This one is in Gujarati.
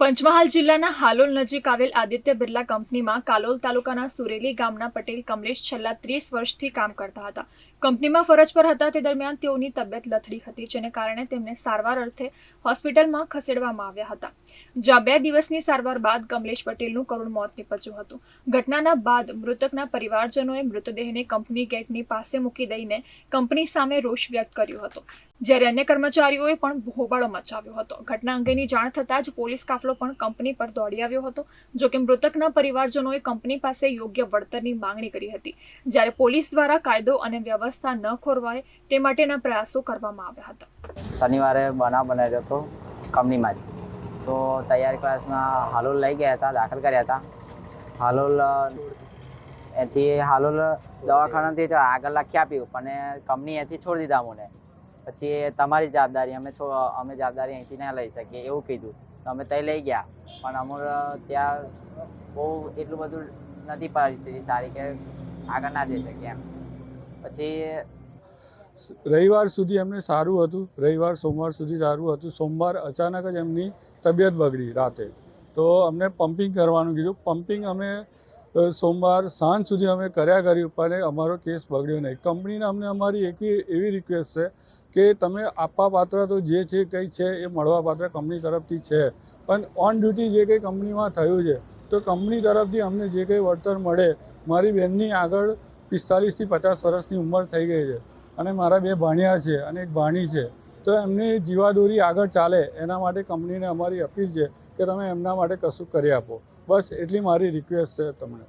પંચમહાલ જિલ્લાના હાલોલ નજીક આવેલ આદિત્ય બિરલા કંપનીમાં કાલોલ તાલુકાના સુરેલી ગામના પટેલ કમલેશ છેલ્લા ત્રીસ વર્ષથી કામ કરતા હતા. કંપનીમાં ફરજ પર હતા તે દરમિયાન તેઓની તબિયત લથડી હતી, જેને કારણે તેમને સારવાર અર્થે હોસ્પિટલમાં ખસેડવામાં આવ્યા હતા. જ્યાં બે દિવસની સારવાર બાદ કમલેશ પટેલનું કરુણ મોત નીપજ્યું હતું. ઘટનાના બાદ મૃતકના પરિવારજનોએ મૃતદેહને કંપની ગેટની પાસે મૂકી દઈને કંપની સામે રોષ વ્યક્ત કર્યો હતો. જ્યારે અન્ય કર્મચારીઓએ પણ હોબાળો મચાવ્યો હતો. ઘટના અંગેની જાણ થતાં જ પોલીસ કાફલો પણ કંપની પર દોડી આવ્યો હતો, જો કે મૃતકના પરિવારજનોએ કંપની પાસે યોગ્ય વળતરની માંગણી કરી હતી. જ્યારે પોલીસ દ્વારા કાયદો અને વ્યવસ્થા ન ખોરવાય તે માટેના પ્રયાસો કરવામાં આવ્યા હતા. શનિવારે બનાવ બનાવ્યો હતો કંપનીમાં તો તૈયાર ક્લાસમાં હાલોલ લઈ ગયા હતા, દાખલ કર્યા હતા. હાલોલ એથી હાલોલ દવાખાનાથી આગળ લખી આપ્યું, પણ કંપની એથી છોડી દીધા મને પછી તમારી જવાબદારી, અમે અમે જવાબદારી અહીંથી ના લઈ શકીએ એવું કીધું. તો અમે ત્યાં લઈ ગયા. પણ અમારે ત્યાં બહુ એટલું બધું નથી પરિસ્થિતિ સારી કે આગળ ના જઈ શકીએ એમ. પછી રવિવાર સુધી એમને સારું હતું. રવિવાર, સોમવાર સુધી સારું હતું. સોમવાર અચાનક જ એમની તબિયત બગડી રાતે. તો અમને પમ્પિંગ કરવાનું કીધું. પમ્પિંગ અમે સોમવાર સાંજ સુધી અમે કર્યા કર્યું પણ અમારો કેસ બગડ્યો નહીં. કંપનીને અમને અમારી એક એવી રિક્વેસ્ટ છે કે તમે આપવા પાત્ર તો જે છે કંઈ છે એ મળવા પાત્ર કંપની તરફથી છે. પણ ઓન ડ્યુટી જે કંઈ કંપનીમાં થયું છે, તો કંપની તરફથી અમને જે કંઈ વળતર મળે, મારી બહેનની આગળ પિસ્તાલીસથી પચાસ વર્ષની ઉંમર થઈ ગઈ છે અને મારા બે ભાણિયા છે અને એક ભાણી છે. તો એમની જીવાદોરી આગળ ચાલે, એના માટે કંપનીને અમારી અપીલ છે કે તમે એમના માટે કશું કરી આપો. બસ એટલી મારી રિક્વેસ્ટ છે તમને.